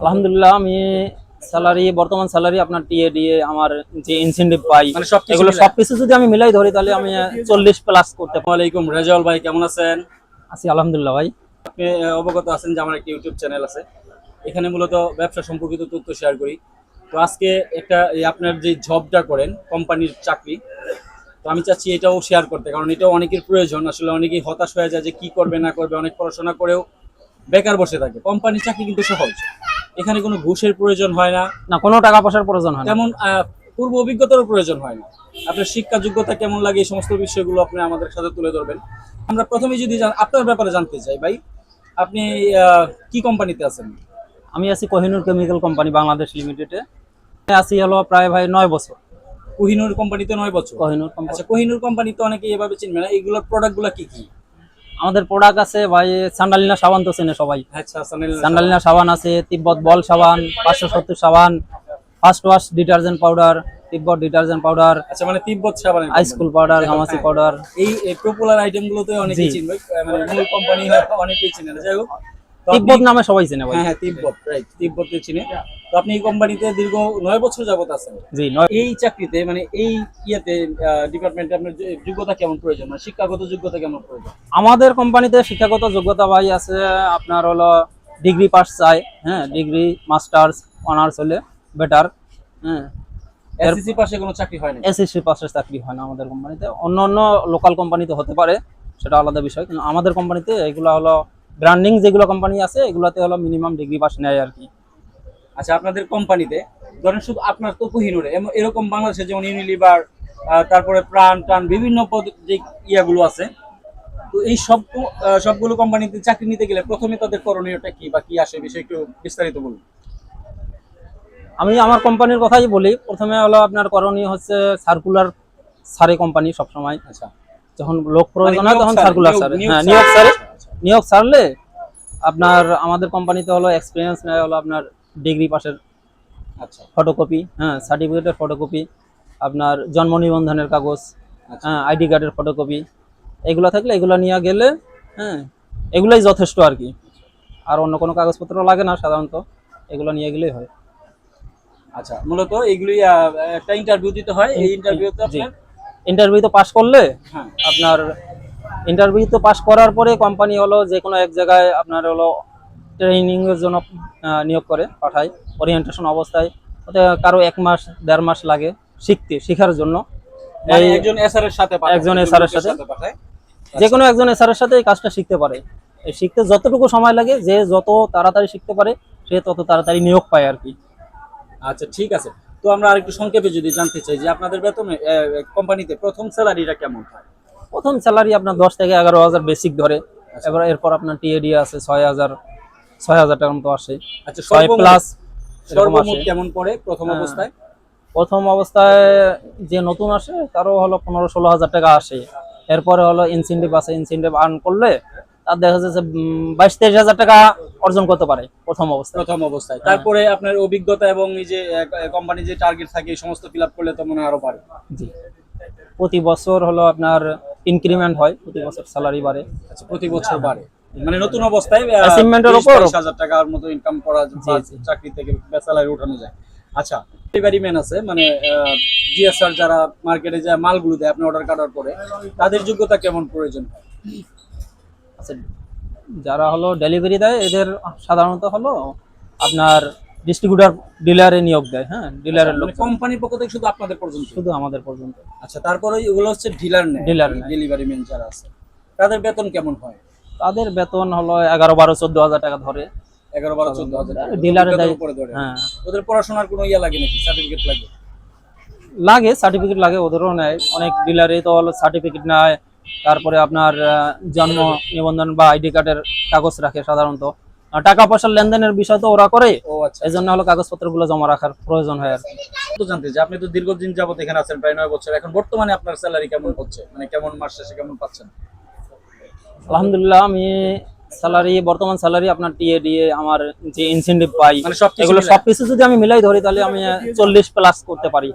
আলহামদুলিল্লাহ আমি স্যালারি বর্তমান স্যালারি আপনার টিএ ডিএ আমার যে ইনসেন্টিভ পাই মানে এগুলো? সবকিছু যদি আমি মিলাই ধরি তাহলে আমি চল্লিশ প্লাস করতে পারি আসসালামাইকুম রেজাউল ভাই কেমন আছেন? আছি আলহামদুলিল্লাহ ভাই। আপনি অবগত আছেন যে আমার একটা ইউটিউব চ্যানেল আছে। এখানে মূলত ব্যবসা সম্পর্কিত তথ্য শেয়ার করি। তো আজকে একটা এই আপনার যে জবটা করেন কোম্পানির চাকরি তো আমি চাচ্ছি এটাও শেয়ার করতে। কারণ এটাও অনেকের প্রয়োজন। আসলে অনেকেই হতাশ হয়ে যায় যে কি করবে না করবে অনেক পড়াশোনা করেও বেকার বসে থাকে। কোম্পানির চাকরি কিন্তু সহজ। এখানে কোনো ঘুষের প্রয়োজন হয় না। না কোনো টাকা পয়সার প্রয়োজন হয় না। তেমন পূর্ব অভিজ্ঞতারও প্রয়োজন হয় না। আপনার শিক্ষা যোগ্যতা কেমন লাগে এই সমস্ত বিষয়গুলো আপনি আমাদের সাথে তুলে ধরবেন। আমরা প্রথমে যদি জান- আপনার ব্যাপারে জানতে চাই ভাই আপনি কি কোম্পানিতে আছেন? আমি আছি কোহিনুর কেমিক্যাল কোম্পানি বাংলাদেশ লিমিটেডে আছি হলো প্রায় ভাই নয় বছর। কোহিনুর কোম্পানিতে নয় বছর? কোহিনুর কোম্পানি। আচ্ছা কোহিনুর কোম্পানি তো অনেকে এভাবে চিনবে না। এইগুলোর প্রোডাক্টগুলো কি কি? আমাদের প্রোডাক্ট আছে ভাই সান্ডালিনা সাবান তো চেনে সবাই। আচ্ছা সান্ডালিনা সাবান। আছে তিব্বত বল সাবান পাঁচশো সত্তর সাবান first wash detergent powder Tibet detergent powder আচ্ছা মানে তিব্বত সাবান আইসকুল পাউডার ঘামাচি পাউডার এই পপুলার অনেকেই। চিনবে মানে কোম্পানি অনেকেই চিনে যাই হোক তো আপনি- তিব্বত নামে সবাই চেনে ভাই। হ্যাঁ হ্যাঁ তিব্বত রাইট তিব্বতে চিনে। তো আপনি এই কোম্পানিতে দীর্ঘ নয় বছর যাবত আছেন। জি এই চাকরিতে মানে এই ইয়েতে ডিপার্টমেন্টে আপনার যোগ্যতা কেমন প্রয়োজন? মানে শিক্ষাগত যোগ্যতা কেমন প্রয়োজন? আমাদের কোম্পানিতে শিক্ষাগত যোগ্যতা ভাই আছে আপনার হলো ডিগ্রি পাস চাই হ্যাঁ ডিগ্রি মাস্টার্স অনার্স হলে বেটার হ্যাঁ। এসএসসি পাশে কোনো চাকরি হয় না এসএসসি পাসের চাকরি হয় না আমাদের কোম্পানিতে অন্য অন্য লোকাল কোম্পানিতে হতে পারে সেটা আলাদা বিষয় কিন্তু আমাদের কোম্পানিতে এগুলো হলো ব্র্যান্ডিং যেগুলো কোম্পানি আছে এগুলোতে হলো মিনিমাম ডিগ্রি পাস নেয় আর কি। আচ্ছা আপনাদের কোম্পানিতে ধরেন শুধু আপনার তো কোহিনুরে এরকম বাংলাদেশে যেমন ইউনিলিভার তারপরে প্রাণ টান বিভিন্ন পদ যে ইয়াগুলো আছে তো এই সব সবগুলো কোম্পানিতে চাকরি নিতে গেলে প্রথমে তাদের করণীয়টা কি বা কি আসে বিষয়ে একটু বিস্তারিত বলুন। আমি আমার কোম্পানির কথাই বলি। প্রথমে হলো আপনার করণীয় হচ্ছে সার্কুলার সারে কোম্পানি সবসময়। আচ্ছা। যখন লোক প্রয়োজন হয় তখন সার্কুলার সারে হ্যাঁ নিয়োগ সারে। নিয়োগ সারলে আপনার আমাদের কোম্পানিতে হলো এক্সপিরিয়েন্স নেয় হলো আপনার ডিগ্রি পাশের আচ্ছা। ফটোকপি হ্যাঁ সার্টিফিকেটের ফটোকপি আপনার জন্ম নিবন্ধনের কাগজ আচ্ছা। হ্যাঁ আইডি কার্ডের ফটোকপি এগুলো থাকলে এগুলো নিয়ে গেলে হ্যাঁ এগুলাই যথেষ্ট আর কি। আর অন্য কোনো কাগজপত্র লাগে না সাধারণত এগুলো নিয়ে গেলেই হয়। আচ্ছা মূলত এগুলি একটা ইন্টারভিউ দিতে হয় এই ইন্টারভিউতে আপনার ইন্টারভিউ তো পাস করলে হ্যাঁ। আপনার ইন্টারভিউ তো পাস করার পরে কোম্পানি হলো যে কোনো এক জায়গায় আপনার হলো ট্রেনিং এর জন্য নিয়োগ করে পাঠায় ওরিয়েন্টেশন অবস্থায়। ওতে কারও এক মাস দেড় মাস লাগে শিখতে শেখার জন্য। মানে একজন এসআর এর সাথে একজন এর সাথে। যে কোনো একজন এসআরের সাথে এই কাজটা শিখতে পারে। এই শিখতে যতটুকু সময় লাগে যে যত তাড়াতাড়ি শিখতে পারে সে তত তাড়াতাড়ি নিয়োগ পায় আর কি। আচ্ছা ঠিক আছে। তো আমরা আরেকটু সংক্ষেপে যদি জানতে চাই যে আপনাদের বেতনে কোম্পানিতে প্রথম স্যালারিটা কেমন হয়? প্রথম স্যালারি আপনার দশ থেকে এগারো হাজার বেসিক ধরে। এবার এরপর আপনার টিএডি আছে ছয় হাজার ছয় হাজার টাকার মতো আসে। আচ্ছা ছয় প্লাস সর্বমোট কেমন পড়ে প্রথম হ্যাঁ। অবস্থায়? প্রথম অবস্থায় যে নতুন আসে তারও হলো পনেরো ষোলো হাজার টাকা আসে। এরপরে হলো ইনসেন্টিভ আছে ইনসেন্টিভ আর্ন করলে তার দেখা যাচ্ছে বাইশ তেইশ হাজার টাকা অর্জন করতে পারে প্রথম অবস্থায়। প্রথম অবস্থায়। তারপরে আপনার অভিজ্ঞতা এবং এই যে কোম্পানি যে টার্গেট থাকে এই সমস্ত ফিল আপ করলে তো মনে হয় আরও বাড়ে। জি। প্রতি বছর হলো আপনার ইনক্রিমেন্ট হয় প্রতি বছর স্যালারি বাড়ে। আচ্ছা প্রতি বছর বাড়ে। মানে নতুন অবস্থায় এর উপর- হাজার টাকার মতো ইনকাম করা জি। চাকরি থেকে স্যালারি ওঠানো যায়। আচ্ছা ডেলিভারি ম্যান আছে মানে জিএসআর যারা মার্কেটে যায় মালগুলো দেয় আপনি অর্ডার কাটার পরে তাদের যোগ্যতা কেমন প্রয়োজন? হয় আচ্ছা যারা হলো ডেলিভারি দেয় এদের সাধারণত হলো আপনার ডিস্ট্রিবিউটার ডিলারে নিয়োগ দেয় হ্যাঁ? ডিলারের লোক। মানে কোম্পানির পক্ষ থেকে শুধু আপনাদের পর্যন্ত? শুধু আমাদের পর্যন্ত। আচ্ছা তারপরে এগুলো হচ্ছে ডিলার নেয় নেয়। ডেলিভারি ম্যান যারা আছে। তাদের বেতন কেমন হয়? তাদের বেতন হলো এগারো বারো চোদ্দ হাজার টাকা ধরে। এগারো বারো চোদ্দ হাজার। ডিলারে উপরে ধরে। হ্যাঁ। ওদের পড়াশোনার কোনো ইয়ে লাগে নাকি? সার্টিফিকেট লাগে? লাগে সার্টিফিকেট লাগে ওদেরও নেয়। অনেক ডিলারে তো হলো সার্টিফিকেট নেয়। তারপরে আপনার জন্ম নিবন্ধন বা আইডি কার্ডের কাগজ রাখে সাধারণত। টাকা পয়সার লেনদেনের বিষয় তো ওরা করে। আচ্ছা। এই জন্য হলো কাগজপত্রগুলো জমা রাখার প্রয়োজন হয় আর তো জানতে যে আপনি তো দীর্ঘদিন যাবত এখানে আছেন প্রায় নয় বছর। এখন বর্তমানে আপনার স্যালারি কেমন হচ্ছে? মানে কেমন মাস শেষে কেমন পাচ্ছেন? আলহামদুলিল্লাহ আমি স্যালারি বর্তমান স্যালারি আপনার টিএ ডিএ আমার যে ইনসেন্টিভ পাই মানে এগুলো? সবকিছু যদি আমি মিলাই ধরি তাহলে আমি চল্লিশ প্লাস করতে পারি।